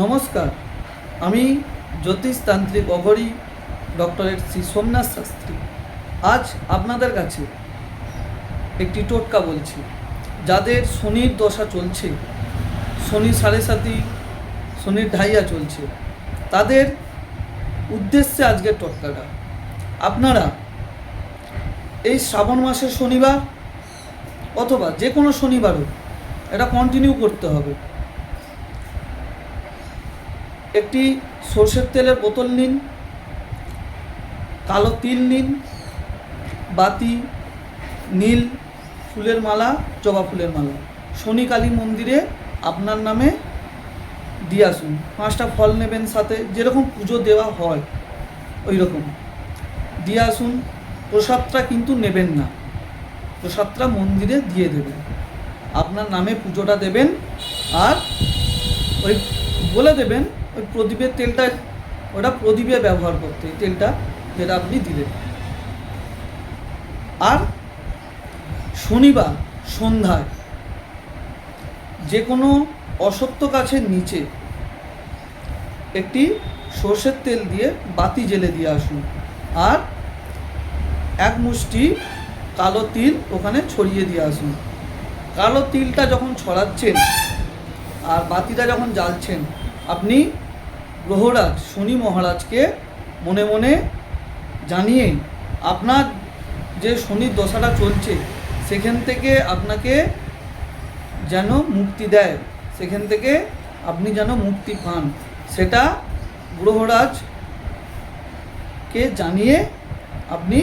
নমস্কার। আমি জ্যোতিষতান্ত্রিক অঘরী ডক্টরেট শ্রী সোমনাথ শাস্ত্রী। আজ আপনাদের কাছে একটি টোটকা বলছি। যাদের শনির দশা চলছে, শনি সাড়ে সাতি শনির ঢাইয়া চলছে, তাদের উদ্দেশ্যে আজকের টোটকাটা। আপনারা এই শ্রাবণ মাসের শনিবার অথবা যে কোনো শনিবারও এটা কন্টিনিউ করতে হবে। একটি সর্ষের তেলের বোতল নিন, কালো তিল নিন, বাতি, নীল ফুলের মালা, জবা ফুলের মালা। শনি কালী মন্দিরে আপনার নামে দিয়ে আসুন। পাঁচটা ফল নেবেন সাথে, যেরকম পুজো দেওয়া হয় ওই রকম দিয়ে আসুন, প্রসাদটা কিন্তু নেবেন না। প্রসাদটা মন্দিরে দিয়ে দেবেন। আপনার নামে পুজোটা দেবেন আর ওই বলে দেবেন ওই প্রদীপের তেলটা, ওটা প্রদীপে ব্যবহার করতে, এই তেলটা যেটা আপনি দিলেন। আর শনিবার সন্ধ্যায় যে কোনো অসত্য গাছের নিচে একটি সর্ষের তেল দিয়ে বাতি জেলে দিয়ে আসুন। আর এক মুষ্টি কালো তিল ওখানে ছড়িয়ে দিয়ে আসুন। কালো তিলটা যখন ছড়াচ্ছেন আর বাতিটা যখন জ্বালছেন, আপনি গ্রহরাজ শনি মহারাজকে মনে মনে জানিয়ে, আপনার যে শনির দশাটা চলছে, সেখান থেকে আপনাকে যেন মুক্তি দেয়, সেখান থেকে আপনি যেন মুক্তি পান। সেটা গ্রহরাজকে জানিয়ে আপনি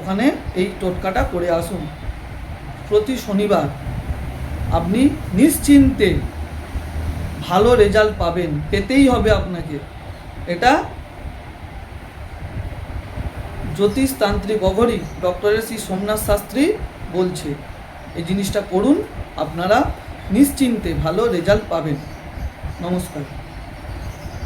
ওখানে এই টোটকাটা করে আসুন। প্রতি শনিবার আপনি নিশ্চিন্তে ভালো রেজাল্ট পাবেন, পেতেই হবে আপনাকে। এটা জ্যোতিষতান্ত্রিক অঘরী ডক্টরের শ্রী সোমনাথ শাস্ত্রী বলছে। এই জিনিসটা করুন, আপনারা নিশ্চিন্তে ভালো রেজাল্ট পাবেন। নমস্কার।